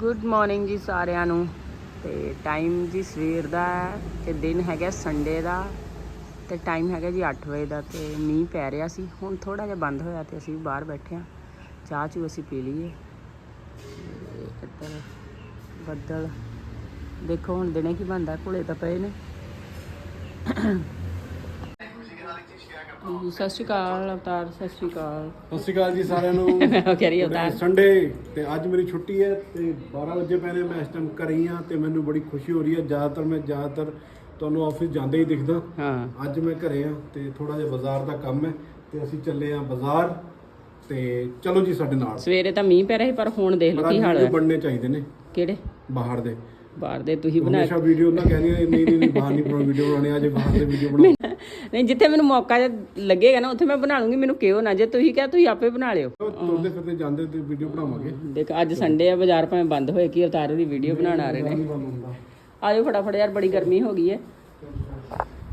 Good morning ਜੀ ਸਾਰਿਆਂ ਨੂੰ। ਤੇ ਟਾਈਮ ਜੀ ਸਵੇਰ ਦਾ ਹੈ ਤੇ ਦਿਨ ਹੈਗਾ ਸੰਡੇ ਦਾ। ਤੇ ਟਾਈਮ ਹੈਗਾ ਜੀ 8 ਵਜੇ ਦਾ ਤੇ ਮੀਂਹ ਪੈ ਰਿਹਾ ਸੀ। ਹੁਣ ਥੋੜਾ ਜਿਹਾ ਬੰਦ ਹੋਇਆ ਤੇ ਅਸੀਂ ਵੀ ਬਾਹਰ ਬੈਠੇ ਆ ਚਾਹ ਚੂ ਅਸੀਂ ਪੀ ਲਈਏ। ਤੇ ਇੱਧਰ ਬੱਦਲ। ਦੇਖੋ ਹੁਣ ਦਿਨੇ ਕੀ ਬੰਦਾ ਘੁਲੇ ਤਾਂ ਪਏ ਨੇ। ਸਤਿ ਸ਼੍ਰੀ ਅਕਾਲ ਅਵਤਾਰ ਸਤਿ ਸ਼੍ਰੀ ਅਕਾਲ। ਸਤਿ ਸ਼੍ਰੀ ਅਕਾਲ ਜੀ ਸਾਰਿਆਂ ਨੂੰ। ਮੈਂ ਕਹਿ ਰਹੀ ਅਵਤਾਰ। ਸੰਡੇ ਤੇ ਅੱਜ ਮੇਰੀ ਛੁੱਟੀ ਹੈ ਤੇ 12 ਵਜੇ ਪਹਿਲੇ ਮੈਂ ਇਸ ਟਾਈਮ ਹੀ ਹਾਂ ਤੇ ਮੈਨੂੰ ਬੜੀ ਖੁਸ਼ੀ ਹੋ ਰਹੀ ਹੈ। ਜ਼ਿਆਦਾਤਰ ਮੈਂ ਜ਼ਿਆਦਾਤਰ ਤੁਹਾਨੂੰ ਆਫਿਸ ਜਾਂਦੇ ਹੀ ਦਿਖਦਾ। ਹਾਂ। ਅੱਜ ਮੈਂ ਘਰੇ ਹਾਂ ਤੇ ਥੋੜਾ ਜਿਹਾ ਬਾਜ਼ਾਰ ਦਾ ਕੰਮ ਹੈ ਤੇ ਅਸੀਂ ਚੱਲੇ ਹਾਂ ਬਾਜ਼ਾਰ ਤੇ ਚਲੋ ਜੀ ਸਾਡੇ ਨਾਲ। ਸਵੇਰੇ ਤਾਂ ਮੀਂਹ ਪੈ ਰਿਹਾ ਸੀ ਪਰ ਹੁਣ ਦੇਖ ਲਓ ਕੀ ਹਾਲ ਹੈ। ਬਣਨੇ ਚਾਹੀਦੇ ਨੇ। ਕਿਹੜੇ? ਬਾਹਰ ਦੇ। ਬਾਹਰ ਦੇ ਤੁਸੀਂ ਬਣਾ ਹਮੇਸ਼ਾ ਵੀਡੀਓ ਨਾ ਕਹਿੰਦੀ ਨਹੀਂ ਨਹੀਂ ਨਹੀਂ ਬਾਹਰ ਨਹੀਂ ਬਣਾਉਣੀ ਵੀਡੀਓ ਬਣਾਉਣੀ ਅੱਜ ਬਾਹਰ ਦੇ ਵੀਡੀਓ ਬਣਾਓ। ਨਹੀਂ ਜਿੱਥੇ ਮੈਨੂੰ ਮੌਕਾ ਲੱਗੇਗਾ ਨਾ ਉੱਥੇ ਮੈਂ ਬਣਾ ਲੂੰਗੀ ਮੈਨੂੰ ਕਿਉਂ ਨਾ ਜੇ ਤੁਸੀਂ ਕਿਹਾ ਤੁਸੀਂ ਆਪੇ ਬਣਾ ਲਿਓ। ਤੁਰਦੇ ਫਿਰਦੇ ਜਾਂਦੇ ਤੇ ਵੀਡੀਓ ਬਣਾਵਾਂਗੇ। ਦੇਖ ਅੱਜ ਸੰਡੇ ਆ ਬਾਜ਼ਾਰ ਭਾਵੇਂ ਬੰਦ ਹੋਏ ਕੀ ਅਵਤਾਰ ਦੀ ਵੀਡੀਓ ਬਣਾਉਣ ਆ ਰਹੇ ਨੇ। ਆਜੋ ਫਟਾਫਟ ਯਾਰ ਬੜੀ ਗਰਮੀ ਹੋ ਗਈ ਹੈ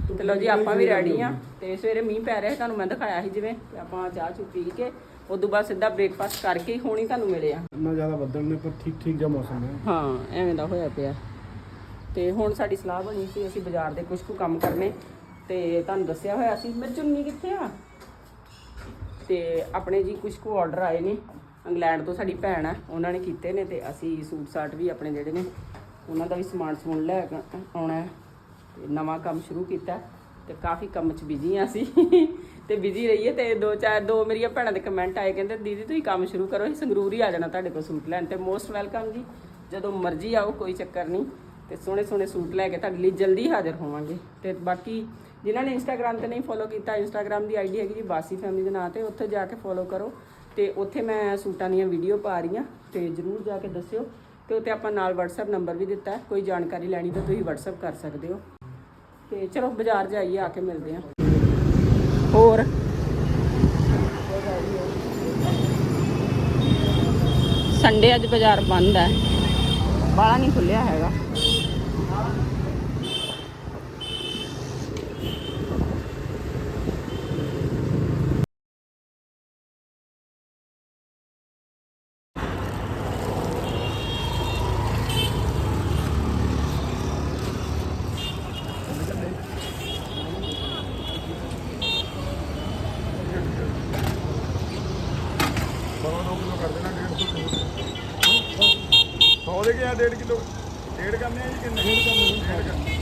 ਤੇ ਲਓ ਜੀ ਆਪਾਂ ਵੀ ਰੈਡੀ ਆ ਤੇ ਸਵੇਰੇ ਮੀਂਹ ਪੈ ਰਿਹਾ ਤੁਹਾਨੂੰ ਮੈਂ ਦਿਖਾਇਆ ਸੀ ਜਿਵੇਂ ਆਪਾਂ ਚਾਹ ਚੁ ਪੀ ਕੇ ਉਦੋਂ ਬਾਅਦ ਸਿੱਧਾ ਬ੍ਰੇਕਫਾਸਟ ਕਰਕੇ ਹੀ ਹੋਣੀ ਤੁਹਾਨੂੰ ਮਿਲੇ ਆ ਇੰਨਾ ਜ਼ਿਆਦਾ ਬੱਦਲ ਨੇ ਪਰ ਠੀਕ ਠੀਕ ਜਿਹਾ ਮੌਸਮ ਹੈ। ਹਾਂ ਐਵੇਂ ਦਾ ਹੋਇਆ ਪਿਆ। ਤੇ ਹੁਣ ਸਾਡੀ ਸਲਾਹ ਬਣੀ ਸੀ ਅਸੀਂ ਬਾਜ਼ਾਰ ਦੇ ਕੁਝ ਕੁ ਕੰਮ ਕਰਨੇ। ਤੇ ਤੁਹਾਨੂੰ ਦੱਸਿਆ ਹੋਇਆ ਸੀ ਮੈਂ ਚੁੰਨੀ ਕਿੱਥੇ ਆ? ਤੇ ਆਪਣੇ ਜੀ ਕੁਝ ਕੁ ਆਰਡਰ ਆਏ ਨੇ। ਇੰਗਲੈਂਡ ਤੋਂ ਸਾਡੀ ਭੈਣ ਆ ਉਹਨਾਂ ਨੇ ਕੀਤੇ ਨੇ ਤੇ ਅਸੀਂ ਸੂਟ ਸਾਟ ਵੀ ਆਪਣੇ ਜਿਹੜੇ ਨੇ ਉਹਨਾਂ ਦਾ ਵੀ ਸਮਾਨ ਸਮੂਨ ਲੈ ਆਉਣਾ ਹੈ। ਤੇ ਨਵਾਂ ਕੰਮ ਸ਼ੁਰੂ ਕੀਤਾ ਤੇ ਕਾਫੀ ਕੰਮ 'ਚ ਬਿਜ਼ੀ ਆ ਅਸੀਂ। ਤੇ ਬਿਜ਼ੀ ਰਹੀਏ ਤੇ ਦੋ ਚਾਰ, ਦੋ ਮੇਰੀਆਂ ਭੈਣਾਂ ਦੇ ਕਮੈਂਟ ਆਏ, ਕਹਿੰਦੇ, ਦੀਦੀ, ਤੁਸੀਂ ਕੰਮ ਸ਼ੁਰੂ ਕਰੋ, ਅਸੀਂ ਸੰਗਰੂਰ ਹੀ ਆ ਜਾਣਾ ਤੁਹਾਡੇ ਕੋਲ ਸੂਟ ਲੈਣ। ਤੇ ਮੋਸਟ ਵੈਲਕਮ ਜੀ, ਜਦੋਂ ਮਰਜ਼ੀ ਆਓ, ਕੋਈ ਚੱਕਰ ਨਹੀਂ। ਤੇ ਸੋਹਣੇ ਸੋਹਣੇ ਸੂਟ ਲੈ ਕੇ ਤੁਹਾਡੇ ਲਈ ਜਲਦੀ ਹਾਜ਼ਰ ਹੋਵਾਂਗੇ। ਤੇ ਬਾਕੀ ਜਿਨ੍ਹਾਂ ਨੇ ਇੰਸਟਾਗ੍ਰam ਤੇ ਨਹੀਂ ਫੋਲੋ ਕੀਤਾ ਇੰਸਟਾਗ੍ਰam ਦੀ ਆਈਡੀ ਹੈਗੀ ਜੀ ਬਾਸੀ ਫੈਮਿਲੀ ਦੇ ਨਾਂ ਤੇ, ਉੱਥੇ ਜਾ ਕੇ ਫੋਲੋ ਕਰੋ। ਤੇ ਉੱਥੇ ਮੈਂ ਸੂਟਾਂ ਦੀਆਂ ਵੀਡੀਓ ਪਾ ਰਹੀ ਹਾਂ, ਤੇ ਜਰੂਰ ਜਾ ਕੇ ਦੱਸਿਓ। ਤੇ ਉੱਤੇ ਆਪਾਂ ਨਾਲ WhatsApp ਨੰਬਰ ਵੀ ਦਿੱਤਾ ਹੈ, ਕੋਈ ਜਾਣਕਾਰੀ ਲੈਣੀ ਤਾਂ ਤੁਸੀਂ WhatsApp ਕਰ ਸਕਦੇ ਹੋ। ਤੇ ਚਲੋ, ਬਾਜ਼ਾਰ ਜਾਈਏ, ਆ ਕੇ ਮਿਲਦੇ ਹਾਂ। ਹੋਰ। ਸੰਡੇ ਅੱਜ ਬਾਜ਼ਾਰ ਬੰਦ ਹੈ। ਬਾਹਲਾ ਨਹੀਂ ਖੁੱਲਿਆ ਹੈਗਾ। ਦੇ ਗਿਆ 1.5 ਕਿਲੋ। ਡੇਢ ਕਰਨੇ ਆ ਜੀ ਕਿੰਨੇ? ਡੇਢ ਕਰਨੇ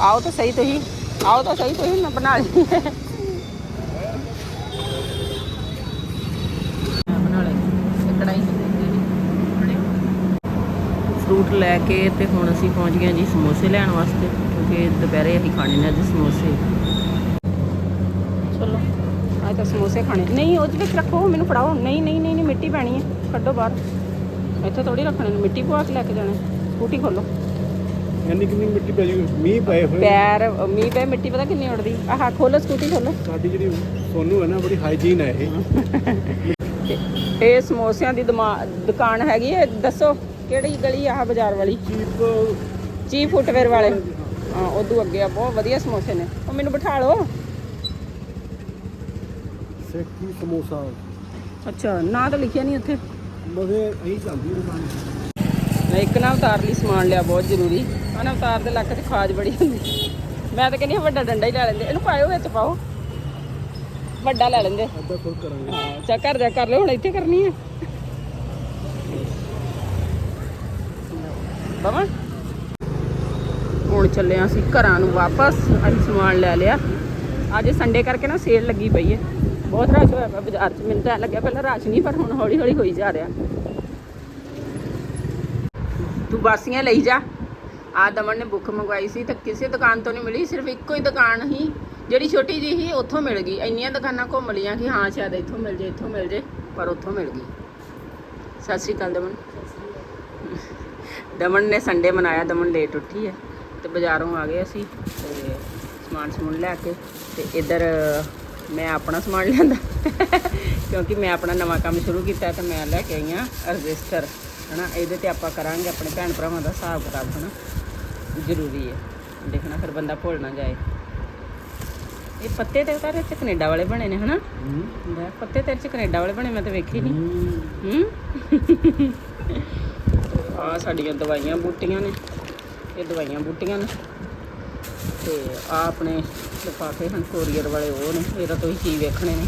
ਆਓ ਤਾਂ ਸਹੀ ਤੁਸੀਂ। ਆਓ ਤਾਂ ਸਹੀ ਤੁਸੀਂ ਮੈਂ ਬਣਾ ਲਈ। ਬਣਾ ਲਈ। ਫਰੂਟ ਲੈ ਕੇ ਤੇ ਹੁਣ ਅਸੀਂ ਪਹੁੰਚ ਗਏ ਜੀ ਸਮੋਸੇ ਲੈਣ ਵਾਸਤੇ ਕਿਉਂਕਿ ਦੁਪਹਿਰੇ ਅਸੀਂ ਖਾਣੇ ਨੇ ਅੱਜ ਸਮੋਸੇ। ਚਲੋ ਅੱਜ ਤਾਂ ਸਮੋਸੇ ਖਾਣੇ। ਨਹੀਂ ਉਹਦੇ ਵਿੱਚ ਰੱਖੋ ਮੈਨੂੰ ਫੜਾਓ। ਨਹੀਂ ਨਹੀਂ ਨਹੀਂ ਨਹੀਂ ਮਿੱਟੀ ਪੈਣੀ ਹੈ। ਕੱਢੋ ਬਾਹਰ। ਇੱਥੇ ਥੋੜੀ ਰੱਖਣੇ ਨੇ ਮਿੱਟੀ ਪਵਾ ਕੇ ਲੈ ਕੇ ਜਾਣਾ। ਸਕੂਟੀ ਖੋਲੋ। ਇੰਨੀ ਕਿੰਨੀ ਮਿੱਟੀ ਪੈ ਜੂਗੀ? ਮੀਂਹ ਪਏ ਹੋਏ ਪੈਰ ਮੀਂਹ ਪਏ ਮਿੱਟੀ ਪਤਾ ਕਿੰਨੀ ਉੜਦੀ ਆਹ ਖੋਲੋ ਸਕੂਟੀ ਖੋਲੋ। ਸਾਡੀ ਜਿਹੜੀ ਸੋਨੂ ਹੈ ਨਾ ਬੜੀ ਹਾਈਜੀਨ ਹੈ ਇਹ। ਇਹ ਸਮੋਸਿਆਂ ਦੀ ਦੁਕਾਨ ਹੈਗੀ ਹੈ ਦੱਸੋ। ਕਿਹੜੀ ਗਲੀ ਆ ਆਹ ਬਾਜ਼ਾਰ ਵਾਲੀ? ਚੀਪ ਫੁੱਟਵੇਅਰ ਵਾਲੇ। ਹਾਂ ਉਦੋਂ ਅੱਗੇ ਆ ਬਹੁਤ ਵਧੀਆ ਸਮੋਸੇ ਨੇ। ਉਹ ਮੈਨੂੰ ਬਿਠਾ ਲਓ। ਸੇਖੀ ਸਮੋਸਾ। ਅੱਛਾ ਨਾਂ ਤਾਂ ਲਿਖਿਆ ਨਹੀਂ ਉੱਥੇ। ਮਗੇ ਅਹੀਂ ਚੱਲਦੀ ਦੁਕਾਨ। ਮੈਂ ਇੱਕ ਨਾ ਉਤਾਰ ਲਈ ਸਮਾਨ ਲਿਆ ਬਹੁਤ ਜ਼ਰੂਰੀ। ਆ ਨਾ ਉਤਾਰ ਦੇ ਲੱਕ ਤੇ ਖਾਜ ਬੜੀ ਹੁੰਦੀ। ਮੈਂ ਤਾਂ ਕਹਿੰਦੀ ਵੱਡਾ ਡੰਡਾ ਹੀ ਲੈ ਲੈਂਦੇ। ਇਹਨੂੰ ਪਾਇਓ ਵਿੱਚ ਪਾਓ। ਵੱਡਾ ਲੈ ਲੈਂਦੇ। ਅੱਧਾ ਫੁੱਲ ਕਰਾਂਗੇ। ਹਾਂ ਚਾ ਕਰ ਜਾ ਕਰ ਲਿਓ ਹੁਣ ਇੱਥੇ ਕਰਨੀ ਹੈ ਬਾਬਾ ਹੁਣ ਚੱਲੇ ਹਾਂ ਅਸੀਂ ਘਰਾਂ ਨੂੰ ਵਾਪਸ, ਅਸੀਂ ਸਮਾਨ ਲੈ ਲਿਆ। ਅੱਜ ਸੰਡੇ ਕਰਕੇ ਨਾ ਸੇਲ ਲੱਗੀ ਪਈ ਹੈ ਬਹੁਤ ਰਸ਼ ਹੋਇਆ ਪਿਆ ਬਾਜ਼ਾਰ 'ਚ, ਮੈਨੂੰ ਤਾਂ ਲੱਗਿਆ ਪਹਿਲਾਂ ਰਸ਼ ਨਹੀਂ, ਪਰ ਹੁਣ ਹੌਲੀ ਹੌਲੀ ਹੋਈ ਜਾ ਰਿਹਾ। ਤੂੰ ਬਾਸੀਆਂ ਲਈ ਜਾ। ਆ ਦਮਨ ਨੇ ਬੁੱਕ ਮੰਗਵਾਈ ਸੀ, ਤਾਂ ਕਿਸੇ ਦੁਕਾਨ ਤੋਂ ਨਹੀਂ ਮਿਲੀ, ਸਿਰਫ ਇੱਕੋ ਹੀ ਦੁਕਾਨ ਹੀ, ਜਿਹੜੀ ਛੋਟੀ ਜਿਹੀ ਸੀ, ਉੱਥੋਂ ਮਿਲ ਗਈ। ਇੰਨੀਆਂ ਦੁਕਾਨਾਂ ਘੁੰਮ ਲੀਆਂ ਕਿ ਹਾਂ, ਸ਼ਾਇਦ ਇੱਥੋਂ ਮਿਲ ਜੇ, ਇੱਥੋਂ ਮਿਲ ਜੇ, ਪਰ ਉੱਥੋਂ ਮਿਲ ਗਈ। ਸਤਿ ਸ਼੍ਰੀ ਅਕਾਲ ਦਮਨ। ਦਮਨ ਨੇ ਸੰਡੇ ਮਨਾਇਆ ਦਮਨ ਲੇਟ ਉੱਠੀ ਹੈ ਤੇ ਬਾਜ਼ਾਰੋਂ ਆ ਗਏ ਅਸੀਂ ਤੇ ਸਮਾਨ ਸਮੂਨ ਲੈ ਕੇ ਤੇ ਇੱਧਰ ਮੈਂ ਆਪਣਾ ਸਮਾਨ ਲਿਆਂਦਾ ਕਿਉਂਕਿ ਮੈਂ ਆਪਣਾ ਨਵਾਂ ਕੰਮ ਸ਼ੁਰੂ ਕੀਤਾ ਤੇ ਮੈਂ ਲੈ ਕੇ ਆਈ ਹਾਂ ਰਜਿਸਟਰ ਹਨਾ? ਇਹਦੇ ਤੇ ਆਪਾਂ ਕਰਾਂਗੇ ਆਪਣੇ ਭੈਣ ਭਰਾਵਾਂ ਦਾ ਹਿਸਾਬ ਕਿਤਾਬ ਹਨਾ? ਜ਼ਰੂਰੀ ਹੈ। ਦੇਖਣਾ ਫਿਰ ਬੰਦਾ ਭੁੱਲ ਨਾ ਜਾਏ। ਇਹ ਪੱਤੇ ਤੇ ਉਤਾਰੇ ਚ ਕੈਨੇਡਾ ਵਾਲੇ ਬਣੇ ਨੇ ਹਨਾ? ਪੱਤੇ ਤੇਰੇ ਚ ਕੈਨੇਡਾ ਵਾਲੇ ਬਣੇ ਮੈਂ ਤਾਂ ਵੇਖੀ ਨਹੀਂ। ਹੂੰ? ਆ ਸਾਡੀਆਂ ਦਵਾਈਆਂ ਬੂਟੀਆਂ ਨੇ ਇਹ ਦਵਾਈਆਂ ਬੂਟੀਆਂ ਨੇ। ਤੇ ਆ ਆਪਣੇ ਲਿਫਾਫੇ ਹਨ ਕੋਰੀਅਰ ਵਾਲੇ ਉਹ ਨੇ ਇਹ ਤਾਂ ਤੁਸੀਂ ਕੀ ਵੇਖਣੇ ਨੇ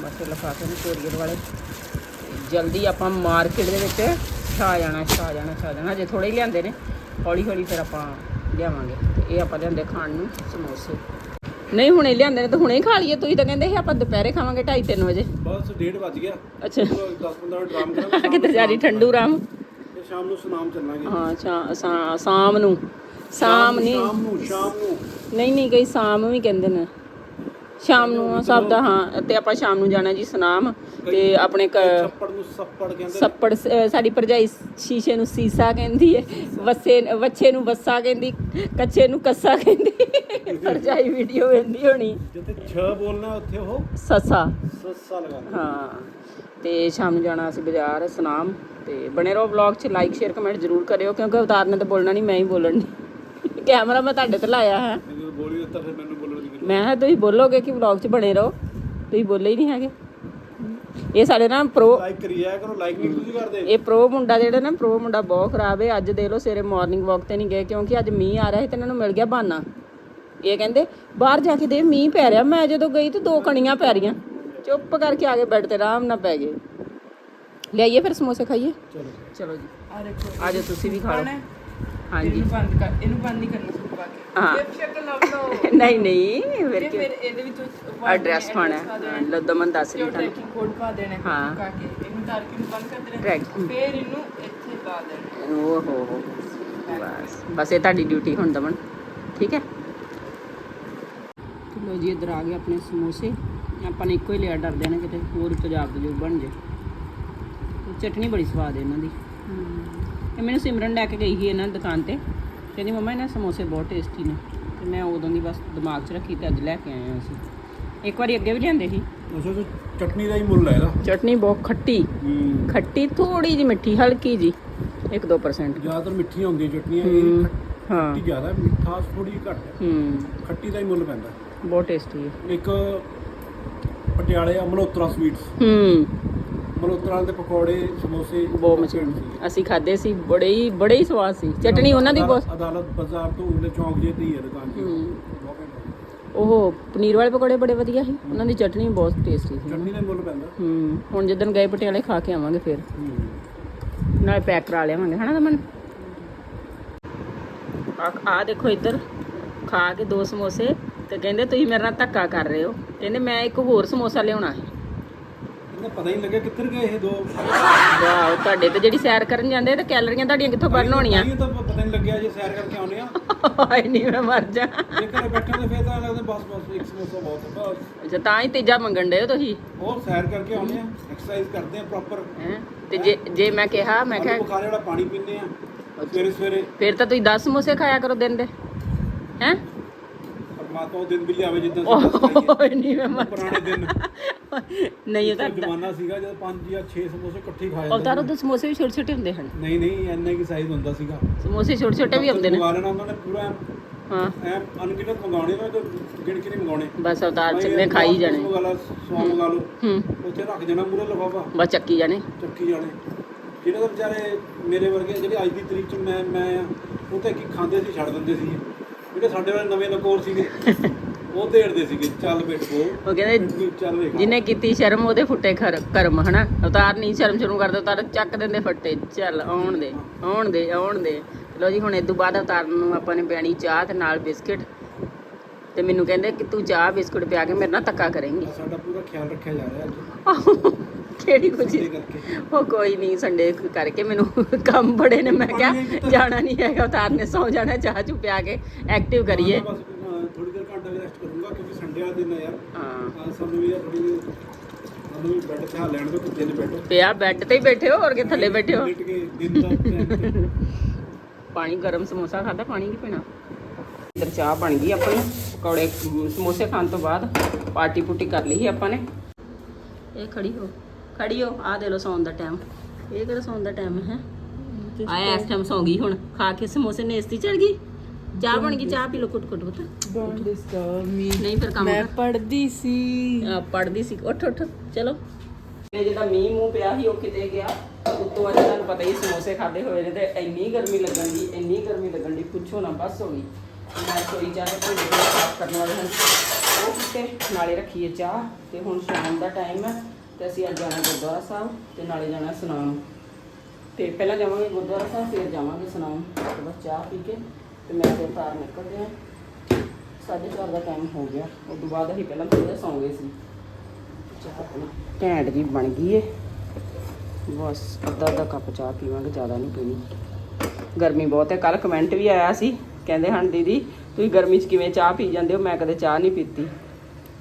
ਬਸ ਲਿਫਾਫੇ ਨੇ ਕੋਰੀਅਰ ਵਾਲੇ। ਜਲਦੀ ਆਪਾਂ ਮਾਰਕੀਟ ਦੇ ਵਿੱਚ ਛਾ ਜਾਣਾ ਛਾ ਜਾਣਾ ਛਾ ਜਾਣਾ ਜੇ ਥੋੜੇ ਹੀ ਲਿਆਂਦੇ ਨੇ ਹੌਲੀ ਹੌਲੀ ਫਿਰ ਆਪਾਂ ਲਿਆਵਾਂਗੇ। ਤੇ ਇਹ ਆਪਾਂ ਲਿਆਂਦੇ ਖਾਣ ਨੂੰ ਸਮੋਸੇ। ਨਹੀਂ ਹੁਣੇ ਲਿਆਂਦੇ ਨੇ ਤਾਂ ਹੁਣੇ ਖਾ ਲਈਏ ਤੁਸੀਂ ਤਾਂ ਕਹਿੰਦੇ ਸੀ ਆਪਾਂ ਦੁਪਹਿਰੇ ਖਾਵਾਂਗੇ 2:30 3 ਵਜੇ। ਬਸ 1:30 ਵੱਜ ਗਿਆ। ਅੱਛਾ। 10 15 ਮਿੰਟ ਆਰਾਮ ਕਰਾਂਗੇ ਕਿਤੇ ਜਾਰੀ ਠੰਡੂ ਰਾਮ? ਤੇ ਸ਼ਾਮ ਨੂੰ ਸੁਨਾਮ ਚੱਲਾਂਗੇ। ਹਾਂ ਸ਼ਾ- ਸ਼ਾ- ਸ਼ਾਮ ਨੂੰ। ਸ਼ਾਮ ਨਹੀਂ। ਸ਼ਾਮ ਨੂੰ ਸ਼ਾਮ ਨੂੰ। ਨਹੀਂ ਨਹੀਂ ਕਈ ਸ਼ਾਮ ਵੀ ਕਹਿੰਦੇ ਨੇ। ਸ਼ਾਮ ਨੂੰ ਆ ਸਭ ਦਾ ਹਾਂ ਤੇ ਆਪਾਂ ਸ਼ਾਮ ਨੂੰ ਜਾਣਾ ਜੀ ਸਨਾਮ। ਤੇ ਆਪਣੇ ਛੱਪੜ ਨੂੰ ਸੱਪੜ ਕਹਿੰਦੇ ਸੱਪੜ ਸ- ਅਹ ਸਾਡੀ ਭਰਜਾਈ ਸ਼ੀਸ਼ੇ ਨੂੰ ਸੀਸਾ ਕਹਿੰਦੀ ਹੈ ਵੱਸੇ ਵੱਛੇ ਨੂੰ ਵੱਸਾ ਕਹਿੰਦੀ ਕੱਚੇ ਨੂੰ ਕੱਸਾ ਕਹਿੰਦੀ। ਭਰਜਾਈ ਵੀਡੀਓ ਵੇਂਦੀ ਹੋਣੀ। ਜਿੱਥੇ ਛ ਬੋਲਣਾ ਉੱਥੇ ਉਹ ਸੱਸਾ। ਸੱਸਾ ਲਗਾਉਣਾ ਹਾਂ ਤੇ ਸ਼ਾਮ ਨੂੰ ਜਾਣਾ ਅਸੀਂ ਬਾਜ਼ਾਰ ਸਨਾਮ। ਤੇ ਬਣੇ ਰਹੋ ਵਲੌਗ 'ਚ ਲਾਈਕ ਸ਼ੇਅਰ ਕਮੈਂਟ ਜ਼ਰੂਰ ਕਰਿਓ ਕਿਉਂਕਿ ਅਵਤਾਰ ਨੇ ਤਾਂ ਬੋਲਣਾ ਨਹੀਂ ਮੈਂ ਹੀ ਬੋਲਣ ਕੈਮਰਾ ਮੈਂ ਤੁਹਾਡੇ ਤੇ ਲਾਇਆ ਹੈ। ਜਦੋਂ ਬੋਲੀ ਦਿੱਤਾ ਫਿਰ ਮੈਨੂੰ ਬੋਲਣ ਦੀ ਵੀ ਮੈਂ ਕਿਹਾ ਤੁਸੀਂ ਬੋਲੋਗੇ ਕਿ ਵਲੌਗ 'ਚ ਬਣੇ ਰਹੋ ਤੁਸੀਂ ਬੋਲੇ ਹੀ ਨਹੀਂ ਹੈਗੇ। ਇਹ ਸਾਡੇ ਨਾ ਪ੍ਰੋ ਲਾਈਕ ਕਰੀਆ ਕਰੋ ਲਾਈਕ ਨਹੀਂ ਤੁਸੀਂ ਕਰਦੇ। ਇਹ ਪ੍ਰੋ ਮੁੰਡਾ ਜਿਹੜਾ ਨਾ ਪ੍ਰੋ ਮੁੰਡਾ ਬਹੁਤ ਖਰਾਬ ਹੈ ਅੱਜ ਦੇ ਲੋ ਸਵੇਰੇ ਮਾਰਨਿੰਗ ਵਾਕ ਤੇ ਨਹੀਂ ਗਏ ਕਿਉਂਕਿ ਅੱਜ ਮੀਂਹ ਆ ਰਿਹਾ ਸੀ ਤੇ ਇਹਨਾਂ ਨੂੰ ਮਿਲ ਗਿਆ ਬਹਾਨਾ। ਇਹ ਕਹਿੰਦੇ ਬਾਹਰ ਜਾ ਕੇ ਦੇ ਮੀਂਹ ਪੈ ਰਿਹਾ ਮੈਂ ਜਦੋਂ ਗਈ ਤੇ ਦੋ ਕਣੀਆਂ ਪੈ ਰਹੀਆਂ। ਚੁੱਪ ਕਰਕੇ ਆ ਕੇ ਬੈੱਡ ਤੇ ਆਰਾਮ ਨਾਲ ਪੈ ਗਏ। ਲਿਆਈਏ ਫਿਰ ਸਮੋਸੇ ਖਾਈਏ? ਚਲੋ। ਚਲੋ ਜੀ। ਆ ਦੇਖੋ ਆਜੋ ਤੁਸੀਂ ਵੀ ਖਾ ਲਓ ਹਾਂਜੀ। ਇਹਨੂੰ ਬੰਦ ਕਰ ਇਹਨੂੰ ਬੰਦ ਨਹੀਂ ਕਰਨਾ ਸੁੱਕ ਪਾ ਕੇ। ਹਾਂ। ਇਹ ਸ਼ਕਲ ਲਓ ਨਹੀਂ ਨਹੀਂ ਫਿਰ ਇਹ ਕੀ ਫਿਰ ਇਹਦੇ ਵਿੱਚ ਐਡਰੈਸ ਪਾਣਾ ਲੱਦਮਨ ਦੱਸ ਰਹੀ ਤੁਹਾਨੂੰ। ਟ੍ਰੈਕਿੰਗ ਕੋਡ ਪਾ ਦੇਣਾ ਹੈ, ਹਾਂ। ਪਾ ਕੇ ਇਹਨੂੰ ਤਾਰ ਕੇ ਇਹਨੂੰ ਬੰਦ ਕਰ ਦੇਣਾ। ਫਿਰ ਇਹਨੂੰ ਇੱਥੇ ਲਾ ਦੇਣਾ ਓ ਹੋ ਹੋ ਬਸ। ਬਸ ਇਹ ਤੁਹਾਡੀ ਡਿਊਟੀ ਹੁਣ ਦਮਨ। ਠੀਕ ਹੈ? ਲੋ ਜੀ ਇੱਧਰ ਆ ਗਏ ਆਪਣੇ ਸਮੋਸੇ। ਆਪਾਂ ਨੇ ਇੱਕੋ ਹੀ ਲਿਆ ਡਰਦੇ ਨੇ ਕਿਤੇ। ਹੋਰ ਤੇਜ਼ਾਬ ਜੋ ਬਣ ਜੇ ਚਟਨੀ ਬੜੀ ਸਵਾਦ ਹੈ ਇਹਨਾਂ ਦੀ। ਇਹ ਮੈਨੂੰ ਸਿਮਰਨ ਲੈ ਕੇ ਗਈ ਸੀ ਇਹਨਾਂ ਦੀ ਦੁਕਾਨ ਤੇ। ਕਹਿੰਦੀ ਮੰਮਾ ਇਹਨਾਂ ਸਮੋਸੇ ਬਹੁਤ ਟੇਸਟੀ ਨੇ। ਤੇ ਮੈਂ ਉਦੋਂ ਦੀ ਬਸ ਦਿਮਾਗ 'ਚ ਰੱਖੀ ਤੇ ਅੱਜ ਲੈ ਕੇ ਆਏ ਹਾਂ ਅਸੀਂ। ਇੱਕ ਵਾਰੀ ਅੱਗੇ ਵੀ ਲਿਆਂਦੇ ਸੀ। ਤੋਂ ਚਟਨੀ ਦਾ ਹੀ ਮੁੱਲ ਹੈ ਇਹਦਾ। ਚਟਨੀ ਬਹੁਤ ਖੱਟੀ। ਖੱਟੀ ਥੋੜੀ ਜਿਹੀ ਮਿੱਠੀ ਹਲਕੀ ਜੀ 1-2% ਜ਼ਿਆਦਾਤਰ ਮਿੱਠੀਆਂ ਹੁੰਦੀਆਂ ਚਟਨੀਆਂ ਇਹ ਹੂੰ, ਖੱਟੀ ਜ਼ਿਆਦਾ ਮਿਠਾਸ ਥੋੜੀ ਘੱਟ ਹੈ। ਹੂੰ। ਖੱਟੀ ਦਾ ਹੀ ਮੁੱਲ ਪੈਂਦਾ। ਬਹੁਤ ਟੇਸਟੀ ਹੈ। ਇੱਕ ਪਟਿਆਲੇ ਆ ਮਲਹੋਤਰਾ ਸਵੀਟਸ ਹੂੰ। ਮਲਹੋਤਰਾ ਦੇ ਪਕੌੜੇ ਸਮੋਸੇ ਬਹੁਤ ਮਸ਼ਹੂਰ ਅਸੀਂ ਖਾਦੇ ਸੀ ਬੜੇ ਹੀ ਬੜੇ ਹੀ ਸਵਾਦ ਸੀ। ਚਟਨੀ ਉਹਨਾਂ ਦੀ ਬਹੁਤ ਅਦਾਲਤ ਬਾਜ਼ਾਰ ਤੋਂ ਉਹਦੇ ਚੌਂਕ ਜੇ ਤੇ ਹੀ ਹੈ ਦੁਕਾਨ ਜੀ ਹੂੰ। ਬਹੁਤ ਘੈਂਟ। ਉਹ ਪਨੀਰ ਵਾਲੇ ਪਕੌੜੇ ਬੜੇ ਵਧੀਆ ਸੀ। ਉਹਨਾਂ ਦੀ ਚਟਨੀ ਬਹੁਤ ਟੇਸਟੀ ਸੀ। ਚਟਨੀ ਦਾ ਮੁੱਲ ਪੈਂਦਾ। ਹੂੰ। ਹੁਣ ਜਦੋਂ ਗਏ ਪਟਿਆਲੇ ਖਾ ਕੇ ਆਵਾਂਗੇ ਫਿਰ। ਹੂੰ। ਨਾਲੇ ਪੈਕ ਕਰਾ ਲਿਆਵਾਂਗੇ ਹਨਾ ਦਮਨ ਆ ਆ ਦੇਖੋ ਇੱਧਰ। ਖਾ ਕੇ ਦੋ ਸਮੋਸੇ। ਤੇ ਕਹਿੰਦੇ ਤੁਸੀਂ ਮੇਰੇ ਨਾਲ ਧੱਕਾ ਕਰ ਰਹੇ ਹੋ। ਕਹਿੰਦੇ ਮੈਂ ਇੱਕ ਹੋਰ ਸਮੋਸਾ ਲਿਆਉਣਾ ਹੈ ਇਹਦਾ ਪਤਾ ਹੀ ਨਹੀਂ ਲੱਗਿਆ ਕਿੱਧਰ ਗਏ ਇਹ ਦੋ। ਵਾਓ ਤੁਹਾਡੇ ਤੇ ਜਿਹੜੀ ਸੈਰ ਕਰਨ ਜਾਂਦੇ ਤੇ ਕੈਲਰੀਆਂ ਤੁਹਾਡੀਆਂ ਕਿੱਥੋਂ ਬਰਨ ਹੋਣੀਆਂ? ਇਹ ਤਾਂ ਪਤਾ ਨਹੀਂ ਲੱਗਿਆ ਜੇ ਸੈਰ ਕਰਕੇ ਆਉਨੇ ਆ। ਹਾਏ ਨਹੀਂ ਮੈਂ ਮਰ ਜਾ। ਜੇ ਘਰੇ ਬੈਠੇ ਤੇ ਫੇਰ ਤਾਂ ਲੱਗਦਾ ਬਸ ਬਸ ਇੱਕ ਸਮੋਸਾ ਬਹੁਤ ਹੈ ਬਸ। ਅੱਛਾ ਤਾਂ ਹੀ ਤੀਜਾ ਮੰਗਣ ਡਏ ਹੋ ਤੁਸੀਂ? ਹੋਰ ਸੈਰ ਕਰਕੇ ਆਉਨੇ ਆ ਐਕਸਰਸਾਈਜ਼ ਕਰਦੇ ਆ ਪ੍ਰੋਪਰ ਹੈਂ? ਤੇ ਜੇ ਜੇ ਮੈਂ ਕਿਹਾ ਮੈਂ ਕਿਹਾ ਬੁਖਾਰੇ ਵਾਲਾ ਪਾਣੀ ਪੀਂਦੇ ਆ। ਸਵੇਰੇ ਸਵੇਰੇ। ਫਿਰ ਤਾਂ ਤੁਸੀਂ 10 ਸਮੋਸੇ ਖਾਇਆ ਕਰੋ ਦਿਨ ਦੇ। ਹੈ? ਪਰਮਾਤਮਾ ਉਹ ਦਿਨ ਵੀ ਲਿਆਵੇ ਜਿੱਦਾਂ ਸਾਡਾ ਓਏ ਨਹੀਂ ਮੈਂ ਮਰ ਪੁਰਾਣੇ ਦਿਨ। ਨਹੀਂ ਉਹ ਤਾਂ ਜ਼ਮਾਨਾ ਸੀਗਾ ਜਦ 5 ਜਾਂ 6 ਸਮੋਸੇ ਇਕੱਠੇ ਹੀ ਖਾ ਉਹ ਜਾਂਦੇ ਤਾਂ ਉਹਦੇ ਸਮੋਸੇ ਵੀ ਛੋਟੇ ਛੋਟੇ ਹੁੰਦੇ ਹਨ। ਨਹੀਂ ਨਹੀਂ ਇੰਨਾ ਕੀ ਸਾਈਜ਼ ਹੁੰਦਾ ਸੀਗਾ। ਸਮੋਸੇ ਛੋਟੇ ਛੋਟੇ ਵੀ ਹੁੰਦੇ ਨੇ। ਮੰਗਾ ਲੈਣਾ ਉਹਨਾਂ ਨੇ ਪੂਰਾ ਹਾਂ। ਐ ਅਨਗਿਣਤ ਮੰਗਾਉਣੇ ਨੇ ਤੇ ਗਿਣ ਕੇ ਨਹੀਂ ਮੰਗਾਉਣੇ ਬਸ ਅਵਤਾਰ ਸਿੰਘ ਨੇ ਖਾਈ ਜਾਣੇ। ਮੰਗਾ ਲਾ ਸੌ ਮੰਗਾ ਲਓ। ਹੂੰ। ਉੱਥੇ ਰੱਖ ਜਾਣਾ ਮੂਰੇ ਲਫਾਫਾ। ਬਸ ਚੱਕੀ ਜਾਣੇ। ਚੱਕੀ ਜਾਣੇ। ਜਿਹੜੇ ਤਾਂ ਵਿਚਾਰੇ ਮੇਰੇ ਵਰਗੇ ਜਿਹੜੇ ਅੱਜ ਦੀ ਤਰੀਕ ਚ ਮੈਂ ਮੈਂ ਉਹ ਤਾਂ ਕੀ ਖਾਂਦੇ ਸੀ ਛੱਡ ਦਿੰਦੇ ਸੀ ਜਿਹੜੇ ਸਾਡੇ ਵਾਲੇ ਨਵੇਂ ਨਕੋਰ ਸੀਗੇ ਉਹ ਢੇੜਦੇ ਸੀਗੇ ਚੱਲ ਬੈਠੋ ਉਹ ਕਹਿੰਦੇ ਚੱਲ ਵੇਖ। ਜਿਹਨੇ ਕੀਤੀ ਸ਼ਰਮ ਉਹਦੇ ਫੁੱਟੇ ਖਰ- ਕਰਮ ਹਨਾ? ਅਵਤਾਰ ਨਹੀਂ ਸ਼ਰਮ ਸ਼ੁਰੂ ਕਰਦਾ ਅਵਤਾਰ ਚੱਕ ਦਿੰਦੇ ਫੱਟੇ ਚੱਲ ਆਉਣ ਦੇ ਆਉਣ ਦੇ ਆਉਣ ਦੇ। ਚਲੋ ਜੀ ਹੁਣ ਇਹ ਤੋਂ ਬਾਅਦ ਅਵਤਾਰ ਨੂੰ ਆਪਾਂ ਨੇ ਪਿਆਣੀ ਚਾਹ ਤੇ ਨਾਲ ਬਿਸਕਿਟ। ਤੇ ਮੈਨੂੰ ਕਹਿੰਦੇ ਕਿ ਤੂੰ ਚਾਹ ਬਿਸਕੁਟ ਪਿਆ ਕੇ ਮੇਰੇ ਨਾਲ ਧੱਕਾ ਕਰੇਂਗੀ। ਸਾਡਾ ਪੂਰਾ ਖਿਆਲ ਰੱਖਿਆ ਜਾ ਰਿਹਾ ਅੱਜ। ਕਿਹੜੀ ਖੁਸ਼ੀ ਉਹ ਕੋਈ ਨਹੀਂ ਸੰਡੇ ਕਰਕੇ ਮੈਨੂੰ ਕੰਮ ਬੜੇ ਨੇ ਮੈਂ ਕਿਹਾ ਜਾਣਾ ਨਹੀਂ ਹੈਗਾ ਉਤਾਰ ਨੇ ਸੌ ਜਾਣਾ ਚਾਹ ਚੁ ਪਿਆ ਕੇ ਐਕਟਿਵ ਕਰੀਏ। ਮੈਂ ਬਸ ਥੋੜੀ ਦੇਰ ਘੰਟਾ ਰੈਸਟ ਕਰੂੰਗਾ ਕਿਉਂਕਿ ਸੰਡੇ ਵਾਲਾ ਦਿਨ ਹੈ ਯਾਰ। ਹਾਂ। ਅੱਜ ਸਾਨੂੰ ਵੀ ਯਾਰ ਥੋੜੀ ਸਾਨੂੰ ਵੀ ਬੈੱਡ ਤੇ ਹਾਲ ਲੈਣ ਦੋ ਕੁੱਤੇ ਨੇ ਬੈਠੋ। ਪਿਆ ਬੈੱਡ ਤੇ ਹੀ ਬੈਠੇ ਹੋ ਹੋਰ ਕਿ ਥੱਲੇ ਬੈਠੇ ਹੋ। ਪਾਣੀ ਗਰਮ ਸਮੋਸਾ ਖਾਦਾ ਪਾਣੀ ਕੀ ਪੀਣਾ? ਇੱਧਰ ਚਾਹ ਬਣ ਗਈ ਆਪਣੀ ਪਕੌੜੇ ਸਮੋਸੇ ਖਾਣ ਤੋਂ ਬਾਅਦ ਪਾਰਟੀ ਪੁੱਟੀ ਕਰ ਲਈ ਆਪਾਂ ਨੇ। ਇਹ ਖੜੀ ਹੋ। ਖੜੀ ਹੋ ਆ ਦੇ ਲੋ ਸੌਣ ਦਾ ਟਾਈਮ ਇਹ ਕਿਹੜਾ ਸੌਣ ਦਾ ਟਾਈਮ ਹੈ? ਆਇਆ ਇਸ ਟਾਈਮ ਸੌਂ ਗਈ ਹੁਣ। ਖਾ ਕੇ ਸਮੋਸੇ ਨੇਸਤੀ ਚੜ ਗਈ? ਚਾਹ ਬਣ ਗਈ ਚਾਹ ਪੀ ਲੋ ਕੁੱਟ ਕੁੱਟ ਡਿਸਟਰਬ ਮੀ ਨਹੀਂ ਫਿਰ ਕੰਮ ਮੈਂ ਪੜਦੀ ਸੀ। ਪੜਦੀ ਸੀ। ਉੱਠ ਉੱਠ। ਚਲੋ। ਇਹ ਜਿਹੜਾ ਮੀਂਹ ਮੂੰਹ ਪਿਆ ਸੀ ਉਹ ਕਿਤੇ ਗਿਆ। ਉੱਤੋਂ ਅੱਜ ਤੁਹਾਨੂੰ ਪਤਾ ਹੀ ਸਮੋਸੇ ਖਾਦੇ ਹੋਏ ਨੇ ਤੇ ਇੰਨੀ ਗਰਮੀ ਲੱਗਣ ਦੀ ਇੰਨੀ ਗਰਮੀ ਲੱਗਣ ਦੀ ਪੁੱਛੋ ਨਾ ਬਸ ਹੋ ਗਈ। ਮੈਂ ਸੋਈ ਚਾਹ ਦੇ ਭਾਂਡੇ ਭੂੰਡੇ ਸਾਫ਼ ਕਰਨ ਵਾਲੇ ਹਨ। ਉਹ ਕਿਤੇ ਨਾਲੇ ਰੱਖੀਏ ਚਾਹ। ਤੇ ਹੁਣ ਸ਼ਾਮ ਦਾ ਟਾਈਮ ਹੈ। ਤੇ ਅਸੀਂ ਅੱਜ ਜਾਣਾ ਗੁਰਦੁਆਰਾ ਸਾਹਿਬ ਤੇ ਨਾਲੇ ਜਾਣਾ ਸੁਨਾਮ। ਤੇ ਪਹਿਲਾਂ ਜਾਵਾਂਗੇ ਗੁਰਦੁਆਰਾ ਸਾਹਿਬ, ਫਿਰ ਜਾਵਾਂਗੇ ਸੁਨਾਮ। ਤੇ ਬਸ ਚਾਹ ਪੀ ਕੇ ਤੇ ਮੈਂ ਤੇ ਤਾਰ ਨਿਕਲਦੇ ਆ ਸਾਢੇ ਚਾਰ ਦਾ ਟਾਈਮ ਹੋ ਗਿਆ। ਉਸ ਤੋਂ ਬਾਅਦ ਅਸੀਂ ਪਹਿਲਾਂ ਥੋੜਾ ਸੌਂ ਗਏ ਸੀ। ਚਾਹ ਆਪਣੀ ਘੈਂਟ ਜੀ ਬਣ ਗਈ ਏ। ਬਸ ਅੱਧਾ ਅੱਧਾ ਕੱਪ ਚਾਹ ਪੀਵਾਂਗੇ, ਜ਼ਿਆਦਾ ਨਹੀਂ ਪੀਣੀ। ਗਰਮੀ ਬਹੁਤ ਹੈ ਕੱਲ ਕਮੈਂਟ ਵੀ ਆਇਆ ਸੀ। ਕਹਿੰਦੇ ਹਨ ਦੀਦੀ, ਤੁਸੀਂ ਗਰਮੀ 'ਚ ਕਿਵੇਂ ਚਾਹ ਪੀ ਜਾਂਦੇ ਹੋ? ਮੈਂ ਕਦੇ ਚਾਹ ਨਹੀਂ ਪੀਤੀ।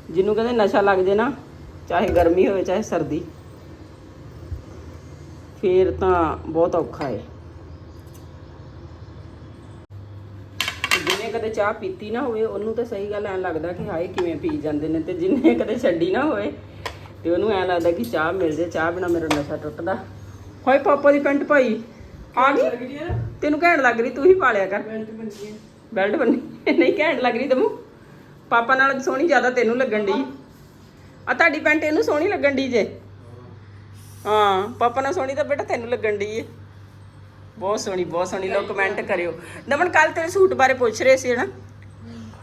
ਜਿਹਨੂੰ ਕਹਿੰਦੇ ਨਸ਼ਾ ਲੱਗ ਜੇ ਨਾ ਚਾਹੇ ਗਰਮੀ ਹੋਵੇ ਚਾਹੇ ਸਰਦੀ। ਫੇਰ ਤਾਂ ਬਹੁਤ ਔਖਾ ਏ। ਜਿਹਨੇ ਕਦੇ ਚਾਹ ਪੀਤੀ ਨਾ ਹੋਵੇ ਉਹਨੂੰ ਤਾਂ ਸਹੀ ਗੱਲ ਐਂ ਲੱਗਦਾ ਕਿ ਹਾਏ ਕਿਵੇਂ ਪੀ ਜਾਂਦੇ ਨੇ ਤੇ ਜਿਹਨੇ ਕਦੇ ਛੱਡੀ ਨਾ ਹੋਵੇ ਤੇ ਉਹਨੂੰ ਐਂ ਲੱਗਦਾ ਕਿ ਚਾਹ ਮਿਲ ਜੇ ਚਾਹ ਬਿਨਾ ਮੇਰਾ ਨਸ਼ਾ ਟੁੱਟਦਾ। ਹੋਏ ਪਾਪਾ ਦੀ ਪੈਂਟ ਭਾਈ ਆ ਗਈ? ਤੈਨੂੰ ਘੈਂਟ ਲੱਗ ਰਹੀ ਤੂੰ ਹੀ ਪਾ ਲਿਆ ਕਰ। ਬੈਲਟ ਬੰਨੀ ਨਹੀਂ ਘੈਂਟ ਲੱਗ ਰਹੀ ਤੈਨੂੰ। ਪਾਪਾ ਨਾਲ ਸੋਹਣੀ ਜ਼ਿਆਦਾ ਤੈਨੂੰ ਲੱਗਣ ਦੀ ਆ ਤੁਹਾਡੀ ਪੈਂਟ ਇਹਨੂੰ ਸੋਹਣੀ ਲੱਗਣ ਦੀ ਜੇ। ਹਾਂ, ਪਾਪਾ ਨਾਲ ਸੋਹਣੀ ਤਾਂ ਬੇਟਾ ਤੈਨੂੰ ਲੱਗਣ ਦੀ ਏ। ਬਹੁਤ ਸੋਹਣੀ ਬਹੁਤ ਸੋਹਣੀ ਲੋਕ ਕਮੈਂਟ ਕਰਿਓ। ਦਮਨ ਕੱਲ ਤੇਰੇ ਸੂਟ ਬਾਰੇ ਪੁੱਛ ਰਹੇ ਸੀ ਹਨਾ?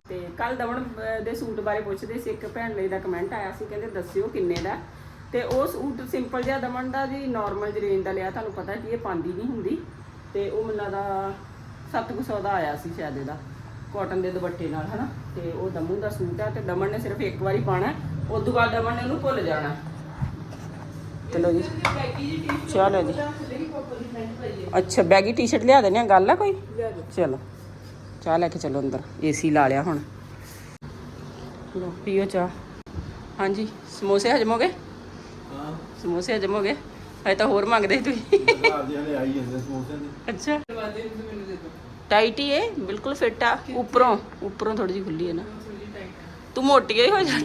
ਤੇ ਕੱਲ ਦਮਨ ਦੇ ਸੂਟ ਬਾਰੇ ਪੁੱਛਦੇ ਸੀ, ਇੱਕ ਭੈਣ ਲਈ ਦਾ ਕਮੈਂਟ ਆਇਆ ਸੀ, ਕਹਿੰਦੇ ਦੱਸਿਓ ਕਿੰਨੇ ਦਾ। ਤੇ ਉਹ ਸੂਟ ਸਿੰਪਲ ਜਿਹਾ ਦਮਨ ਦਾ ਜੀ ਨਾਰਮਲ ਜਿਹੀ ਰੇਂਜ ਦਾ ਲਿਆ, ਤੁਹਾਨੂੰ ਪਤਾ ਕਿ ਇਹ ਪਾਉਂਦੀ ਨਹੀਂ ਹੁੰਦੀ। ਤੇ ਉਹ ਮੈਨੂੰ ਲੱਗਦਾ 700 ਦਾ ਆਇਆ ਸੀ ਸ਼ਾਇਦ ਇਹਦਾ। ਕਾਟਨ ਦੇ ਦੁਪੱਟੇ ਨਾਲ ਹਨਾ? ਤੇ ਉਹ ਦਮਨ ਦਾ ਸੂਟ ਆ ਤੇ ਦਮਨ ਨੇ ਸਿਰਫ ਇੱਕ ਵਾਰੀ ਪਾਣਾ ਉਸ ਤੋਂ ਬਾਅਦ ਦਮਨ ਨੇ ਉਹਨੂੰ ਭੁੱਲ ਜਾਣਾ। ਚਲੋ ਜੀ। ਚਲੋ ਜੀ। ਅੱਛਾ ਬੈਗੀ ਟੀ-ਸ਼ਰਟ ਲਿਆ ਦੇਣੇ ਆ? ਗੱਲ ਆ ਕੋਈ? ਚਲੋ। ਚਾਹ ਲੈ ਕੇ ਚਲੋ ਅੰਦਰ। ਏਸੀ ਲਾ ਲਿਆ ਹੁਣ। ਲੋ ਪੀਓ ਚਾਹ। ਹਾਂਜੀ ਸਮੋਸੇ ਹਜਮ ਹੋ ਗਏ? ਹਾਂ। ਸਮੋਸੇ ਹਜਮ ਹੋ ਗਏ? ਹਜੇ ਤਾਂ ਹੋਰ ਮੰਗਦੇ ਸੀ ਤੁਸੀਂ ਅੱਛਾ। ਟਾਈਟ ਹੀ ਹੈ ਬਿਲਕੁਲ ਫਿੱਟ ਆ। ਉੱਪਰੋਂ ਉੱਪਰੋਂ ਥੋੜੀ ਜਿਹੀ ਖੁੱਲੀ ਹੈ ਨਾ। ਤੂੰ ਮੋਟੀ ਹੀ ਹੋ ਜਾ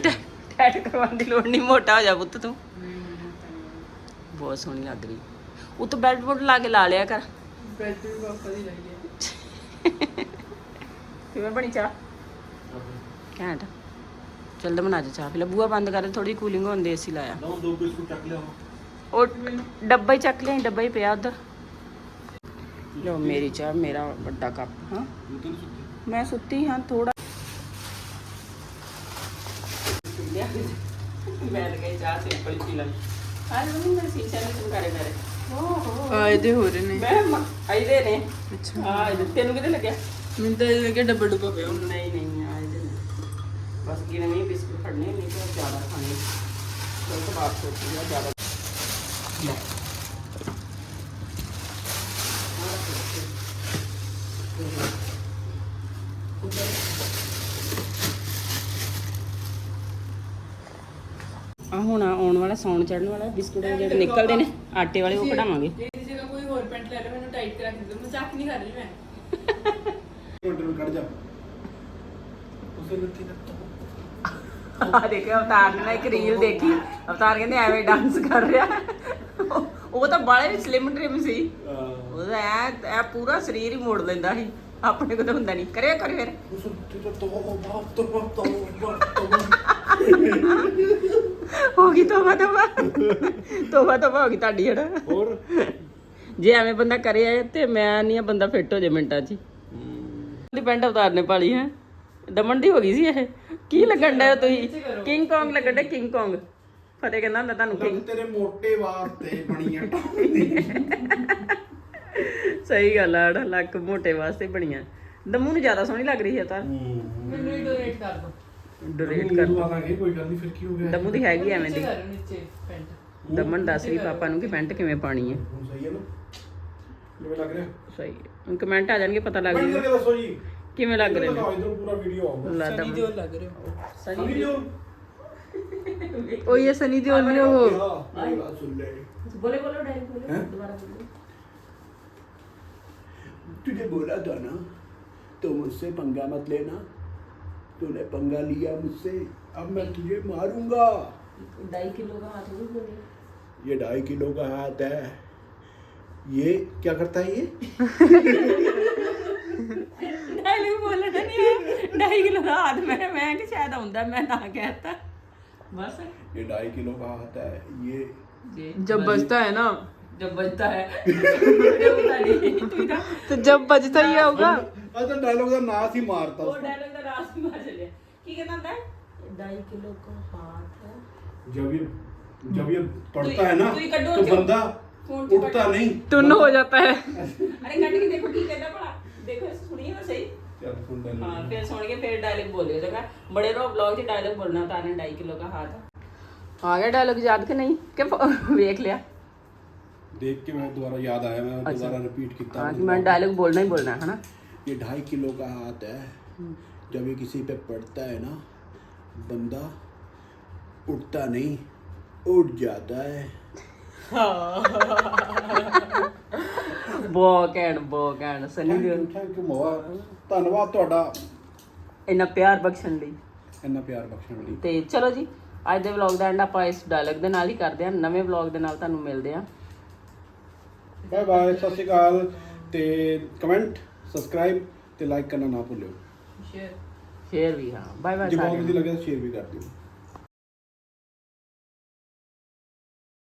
ਟੈਟ ਕਰਵਾਉਣ ਦੀ ਲੋੜ ਨਹੀਂ ਮੋਟਾ ਹੋ ਜਾ ਪੁੱਤ ਤੂੰ। ਬਹੁਤ ਸੋਹਣੀ ਲੱਗ ਰਹੀ। ਉਹ ਤੋਂ ਬੈਲਟ ਬੁਲਟ ਲਾ ਕੇ ਲਾ ਲਿਆ ਕਰ। ਪਾਪਾ ਦੀ ਹੈ ਕਿਵੇਂ ਬਣੀ ਚਾਹ? ਘੈਂਟ। ਚੱਲ ਦਮਨ ਅੱਜ ਚਾਹ ਪੀ ਲੈ ਬੂਆ ਬੰਦ ਕਰ ਥੋੜੀ ਕੂਲਿੰਗ ਹੁੰਦੀ ਏਸੀ ਲਾਇਆ। ਲਓ ਦੋ ਬਿਸਕੁਟ ਚੱਕ ਲਿਆਓ। ਉਹ ਡੱਬਾ ਹੀ ਚੱਕ ਲਿਆ ਡੱਬਾ ਹੀ ਪਿਆ ਉਧਰ। ਲੋ ਮੇਰੀ ਚਾਹ ਮੇਰਾ ਵੱਡਾ ਕੱਪ ਹਾਂ। ਮੈਂ ਸੁੱਤੀ ਹਾਂ ਥੋੜਾ ਮੈਂ ਤਾਂ ਗਈ ਚਾਹ ਸਿੰਪਲ ਪੀ ਲਾਂ। ਹਾਂ ਮੰਮੀ ਮੇਰੇ ਸੀਸ਼ਾ ਨੇ ਤੁਮ ਕਰੇ ਮੇਰੇ। ਓਹੋ। ਆ ਇਹਦੇ ਹੋ ਰਹੇ ਨੇ। ਮੈਂ ਆਈਦੇ ਨੇ। ਅੱਛਾ। ਹਾਂ ਇਹਦੇ ਤੈਨੂੰ ਕਿਤੇ ਲੱਗਿਆ? ਮੈਨੂੰ ਤਾਂ ਇਹ ਲੱਗਿਆ ਡੱਬਾ ਡੁੱਬਾ ਪਿਆ ਹੁੰਦਾ ਨਹੀਂ ਨਹੀਂ ਆਈਦੇ ਨੇ। ਬਸ ਕਿਨੇ ਨਹੀਂ ਬਿਸਕੁਟ ਫੜਨੇ ਨਹੀਂ ਤਾਂ ਜ਼ਿਆਦਾ ਖਾਣੇ। ਕੋਈ ਤਾਂ ਬਾਤ ਸੋਚੀ ਆ ਜ਼ਿਆਦਾ। ਲੈ। ਆ ਹੁਣ ਆਉਣ ਵਾਲਾ ਸੌਣ ਚੜਨ ਵਾਲਾ ਬਿਸਕੁਟ ਜਿਹੜੇ ਨਿਕਲਦੇ ਨੇ ਆਟੇ ਵਾਲੇ ਉਹ ਕਢਾਵਾਂਗੇ। ਇਹਦੀ ਜਗ੍ਹਾ ਕੋਈ ਹੋਰ ਪੈਂਟ ਲੈ ਲਓ ਮੈਨੂੰ ਟਾਈਟ ਕਰਾ ਕੇ ਦਿਓ ਮੈਂ ਚੱਕ ਨਹੀਂ ਕਰ ਰਹੀ ਮੈਂ। ਮਿੰਟ ਨੂੰ ਕੱਢ ਜਾ। ਉਸੇ ਲੱਤੀ ਨਾ ਆ ਦੇਖਿਓ ਅਵਤਾਰ ਨੇ ਨਾ ਇੱਕ ਰੀਲ ਦੇਖੀ। ਅਵਤਾਰ ਕਹਿੰਦੇ ਐਵੇਂ ਡਾਂਸ ਕਰ ਰਿਹਾ। ਉਹ- ਉਹ ਤਾਂ ਬਾਲੇ ਸਲਿਮ ਟ੍ਰਿਮ ਸੀ। ਉਹਦਾ ਐ ਐ ਪੂਰਾ ਸਰੀਰ ਹੀ ਮੋੜ ਲੈਂਦਾ ਸੀ। ਆਪਣੇ ਕੋਲ ਤਾਂ ਹੁੰਦਾ ਨਹੀਂ। ਕਰਿਆ ਕਰ ਫਿਰ। ਉਸ ਤੇ ਤਾਂ ਤੋ ਬਾਪ ਤੋ ਤੋ ਗਈ ਤੋਬਾ ਤੋਬਾ। ਤੋਬਾ ਤੋਬਾ ਹੋ ਗਈ ਤੁਹਾਡੀ ਹੜਾ ਹੋਰ? ਜੇ ਐਵੇਂ ਬੰਦਾ ਕਰੇ ਤੇ ਮੈਂ ਨਹੀਂ ਆ ਬੰਦਾ ਫਿੱਟ ਹੋ ਜੇ ਮਿੰਟਾਂ 'ਚ ਹੀ। ਦੀ ਪੈਂਟ ਅਵਤਾਰ ਨੇ ਪਾਲੀ ਹੈ? ਦਮਨ ਦੀ ਹੋ ਗਈ ਸੀ ਇਹ? ਕੀ ਲੱਗਣ ਡਿਆ ਤੁਸੀਂ? ਕਿੰਗ ਕੌਂਗ ਲੱਗਣ ਡਿਆ ਕਿੰਗ ਕੌਂਗ ਫਤਿਹ ਕਹਿੰਦਾ ਹੁੰਦਾ ਤੁਹਾਨੂੰ ਕਿੰਗ ਤੇਰੇ ਮੋਟੇ ਵਾਸਤੇ ਬਣੀਆਂ ਸਹੀ ਗੱਲ ਆ ੜਾ ਲੱਕ ਮੋਟੇ ਵਾਸਤੇ ਬਣੀਆਂ। ਦਮੂ ਨੂੰ ਜ਼ਿਆਦਾ ਸੋਹਣੀ ਲੱਗ ਰਹੀ ਹੈ ਤਾਂ। ਮੈਨੂੰ ਹੀ ਡੋਨੇਟ ਕਰ ਦਿਓ ਡੋਰੇਟ ਕਰ ਲਾਵਾਂਗੇ ਕੋਈ ਗੱਲ ਨਹੀਂ ਫਿਰ ਕੀ ਹੋ ਗਿਆ ਦਮੂ ਦੀ ਹੈਗੀ ਐਵੇਂ ਦੀ ਨੀਚੇ ਕਰੋ ਨੀਚੇ ਪੈਂਟ ਦਮਨ ਦੱਸ ਰਹੀ ਪਾਪਾ ਨੂੰ ਕਿ ਪੈਂਟ ਕਿਵੇਂ ਪਾਣੀ ਹੈ ਹੁਣ ਸਹੀ ਹੈ ਨਾ ਕਿਵੇਂ ਲੱਗ ਰਿਹਾ ਸਹੀ ਹੈ ਹੁਣ ਕਮੈਂਟ ਆ ਜਾਣਗੇ ਪਤਾ ਲੱਗ ਬਣ ਜੂਗਾ ਕੇ ਦੱਸੋ ਜੀ ਕਿਵੇਂ ਲੱਗ ਰਹੇ ਨੇ ਦਿਖਾਓ ਇਧਰ ਪੂਰਾ ਵੀਡੀਓ ਆਊਗਾ ਲਾ ਸਨੀ ਦਮਨ ਦਿਓਲ ਲੱਗ ਰਹੇ ਹੋ ਸਨੀ ਦਿਓ ਉਹ ਇਹ ਸਨੀ ਦਿਓਲ ਨੇ ਉਹ ਹਾਂ ਗੱਲ ਸੁਣ ਲੈ ਬੋਲੇ ਬੋਲੇ ਡੈਡੀ ਬੋਲੇ हैं? ਦੁਬਾਰਾ ਬੋਲੇ तुझे बोला था ना तो मुझसे पंगा मत लेना तूने पंगा लिया मुझसे अब मैं तुझे मारूँगा। ढाई किलो का हाथ बोले ये ढाई किलो का हाथ है। ये क्या करता है ये? ढाई किलो का हाथ मैं मैं कि शायद आंदा मैं ना कहता। बस। ये ढाई किलो का हाथ है ये जब बजता है ना। जब बजता है। तो जब बजता ही होगा। अच्छा डायलॉग तो का नास ही मारता वो डायलॉग का नास ही मार चले की कहता था ढाई किलो का हाथ है जब ये जब ये पड़ता है ना तू ही कड्डो तो जो- बंदा फोन से उठता कड्डो। नहीं टुन्न हो जाता है अरे कट के देखो की कहता भला देखो इसे सुनिए ना सही ਚੱਲ ਸੁਣ ਲੈ हाँ फिर सुन के फिर डायलॉग बोलियो जगह बड़े रो ब्लॉग से डायलॉग बोलना था ने ढाई किलो का हाथ है आ गया डायलॉग याद के नहीं कि देख लिया देख के मैं दोबारा याद आया मैं अच्छा। दोबारा रिपीट किया हाँ कि मैं डायलॉग बोलना ही बोलना है ना ये ढाई किलो का हाथ है जब ये किसी पे पड़ता है ना बंदा उठता नहीं उठ जाता है ਬਹੁਤ ਘੈਂਟ ਬਹੁਤ ਘੈਂਟ ਸਨੀ ਦਿਓਲ ਥੈਂਕ ਯੂ ਮੋਆ ਧੰਨਵਾਦ ਤੁਹਾਡਾ ਇੰਨਾ ਪਿਆਰ ਬਖਸ਼ਣ ਲਈ ਇੰਨਾ ਪਿਆਰ ਬਖਸ਼ਣ ਲਈ ਤੇ ਚਲੋ ਜੀ ਅੱਜ ਦੇ ਵਲੌਗ ਦਾ ਐਂਡ ਆਪਾਂ ਇਸ ਡਾਇਲੌਗ ਦੇ ਨਾਲ ਹੀ ਕਰਦੇ ਹਾਂ ਨਵੇਂ ਵਲੌਗ ਦੇ ਨਾਲ ਤੁਹਾਨੂੰ ਮਿਲਦੇ ਹਾਂ ਬਾਏ ਬਾਏ ਸਤਿ ਸ਼੍ਰੀ ਅਕਾਲ ਤੇ ਕਮੈਂਟ ਸਬਸਕ੍ਰਾਈਬ ਤੇ ਲਾਈਕ ਕਰਨਾ ਨਾ ਭੁੱਲਿਓ ਸ਼ੇਅਰ। ਵੀ ਹਾਂ। ਬਾਏ ਬਾਏ ਜੇ ਬਹੁਤ ਸਾਰਿਆਂ ਨੂੰ। ਵਧੀਆ ਲੱਗਿਆ ਤਾਂ ਸ਼ੇਅਰ ਵੀ ਕਰ ਦਿਓ।